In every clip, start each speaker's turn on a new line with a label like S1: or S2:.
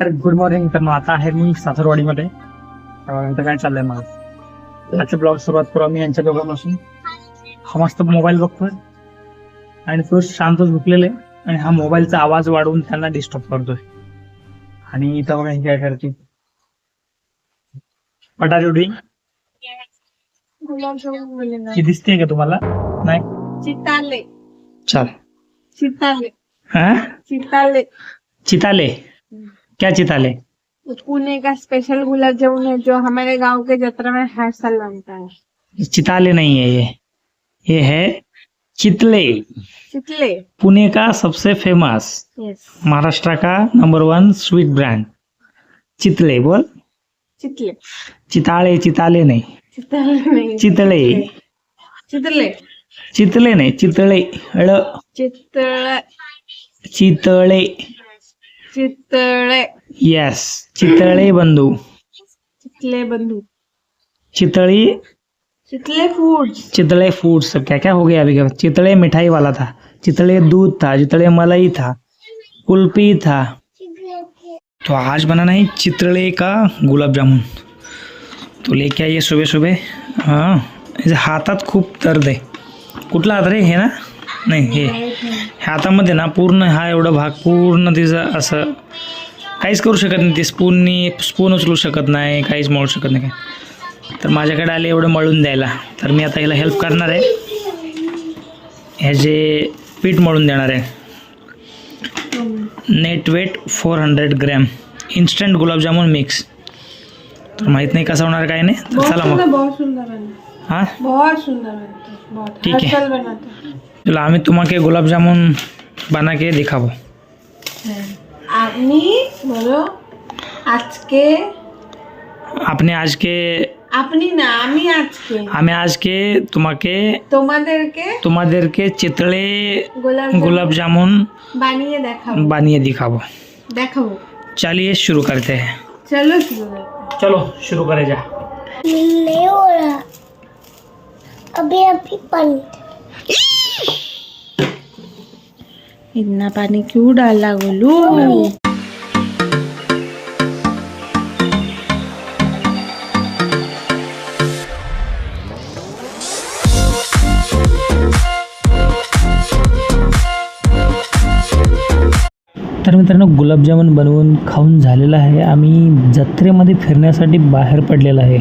S1: तर good morning तर मग आता आहे मी सासरवाडीमध्ये. अं, इथं काय चाललंय मग? आजचा ब्लॉग सुरुवात करू आम्ही यांच्या दोघांपासून. हा मस्त मोबाईल बघतोय. आणि तो शांत झुकलेला आहे आणि हा मोबाईलचा आवाज वाढवून त्यांना डिस्टर्ब करतोय. आणि इथं बघा काय करते doing? ही दिसते का तुम्हाला? नाही?
S2: चिताले.
S1: चल.
S2: चिताले.
S1: हा?
S2: चिताले.
S1: चिताले. क्या चिताले
S2: पुणे का स्पेशल गुलाब जामुन है जो हमारे गाँव के जत्रा में हर साल बनता है।
S1: चिताले नहीं है ये। ये है चितले।
S2: चितले।
S1: पुणे का सबसे फ़ेमस महाराष्ट्र का number one sweet brand Chitale बोल।
S2: चितले।
S1: चिताळे चिताले नाही।
S2: चितले नहीं।
S1: चितळे
S2: चितले।
S1: चितले नाही चितळे ळ
S2: चितळे
S1: चितळे.
S2: चितळे
S1: यस चितळे बंधू.
S2: चितले बंधु.
S1: चितळी?
S2: चितले फूड्स
S1: चितले फूड्स क्या क्या हो गया अभी? का चितले मिठाई वाला था. चितले दूध था. चितले मलाई था. कुल्फी था. तो आज बनाना है चितले का गुलाब जामुन. तो लेके आइए सुबह सुबह हाँ हातात खूप दर्द आहे कुठला हात रे हे ना? नाही हे हातामध्ये ना पूर्ण हा एवढा भाग पूर्ण तिचं असं काहीच करू शकत नाही ते स्पूननी स्पून उचलू शकत नाही काहीच मळू शकत नाही. काय तर माझ्याकडे आले एवढं मळून द्यायला. तर मी आता हिला हेल्प करणार आहे. ह्याचे पीठ मळून देणार आहे. Net weight four hundred gram instant gulab jamun mix तर माहीत नाही कसं होणार काय नाही. तर चला मग. हां?
S2: है,
S1: ठीक
S2: हर
S1: है।
S2: साल बनाते हैं
S1: चलो आम्ही तुम्हाला गुलाबजामुन बना के दिखाबो
S2: আপনি বলো আজকে
S1: আপনি আজকে
S2: আপনি না আমি আজকে
S1: আমি আজকে তোমাকে
S2: তোমাদেরকে
S1: তোমাদেরকে চিতলে
S2: গোলাপ
S1: गुलाब जामुन
S2: বানিয়ে দেখাবো
S1: বানিয়ে दिखाबो
S2: দেখাবো
S1: चलिए शुरू करते हैं
S2: চলো শুরু করতে हैं।
S1: चलो शुरू करे जा
S3: नहीं हो रहा अभी अभी बंद
S2: इतना पानी क्यों डाला गोलू
S1: तर मित्रांनो गुलाबजामुन बनवून खाऊन झालेलं आहे. आम्ही जत्रेमध्ये फिरण्यासाठी बाहेर पडलेलं आहे.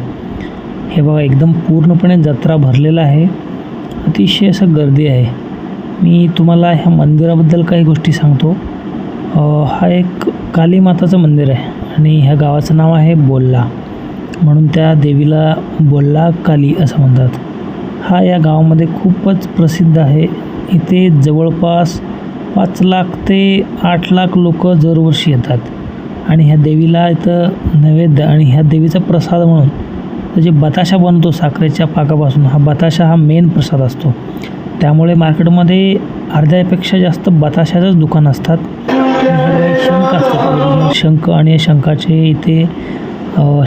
S1: हे बघा एकदम पूर्णपणे जत्रा भरलेला आहे. अतिशय असं गर्दी आहे. मी तुम्हाला ह्या मंदिराबद्दल काही गोष्टी सांगतो. हा एक काली माताचं मंदिर आहे आणि ह्या गावाचं नाव आहे बोल्ला. म्हणून त्या देवीला बोल्ला काली असं म्हणतात. हा या गावामध्ये खूपच प्रसिद्ध आहे. इथे जवळपास पाच लाख ते आठ लाख लोक दरवर्षी येतात. आणि ह्या देवीला इथं नैवेद्य आणि ह्या देवीचा प्रसाद म्हणून जे बताशा बनतो साखरेच्या पाकापासून हा बताशा हा मेन प्रसाद असतो. त्यामुळे मार्केटमध्ये अर्ध्यापेक्षा जास्त बताशाचंच दुकान असतात. शंख असतात शंख आणि या शंखाचे इथे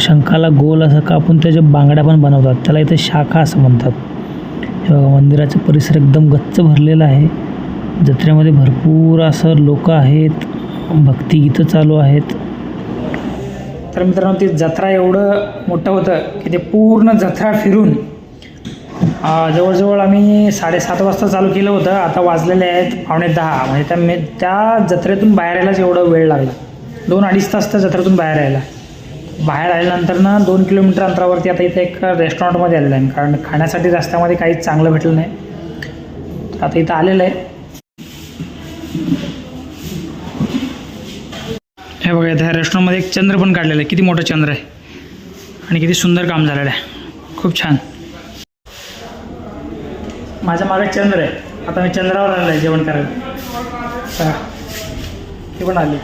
S1: शंखाला गोल असं कापून त्याच्या बांगड्या पण बनवतात त्याला इथे शाखा असं म्हणतात. हे बघा मंदिराचा परिसर एकदम गच्च भरलेला आहे. जत्रेमध्ये भरपूर असं लोक आहेत भक्तिगीतं चालू आहेत. तर मित्रांनो ती जत्रा एवढं मोठं होतं की ते पूर्ण जत्रा फिरून जवळजवळ आम्ही साडेसात वाजता चालू केलं होतं. आता वाजलेले आहेत पावणे दहा. म्हणजे त्या मे त्या जत्रेतून बाहेर यायलाच एवढं वेळ लागला. दोन अडीच तास त्या जत्रेतून बाहेर यायला. बाहेर आल्यानंतर ना दोन किलोमीटर अंतरावरती आता इथे एक रेस्टॉरंटमध्ये आलेलं आहे. कारण खाण्यासाठी रस्त्यामध्ये काहीच चांगलं भेटलं नाही. तर आता इथं आलेलं आहे. हे बघा इथे ह्या रेस्टॉरंटमध्ये एक चंद्र पण काढलेलं आहे. किती मोठं चंद्र आहे. आणि किती सुंदर काम झालेलं आहे. खूप छान. माझ्या मागे चंद्र आहे. आता मी चंद्रावर आलो आहे जेवण करायला. चला. ती पण आली.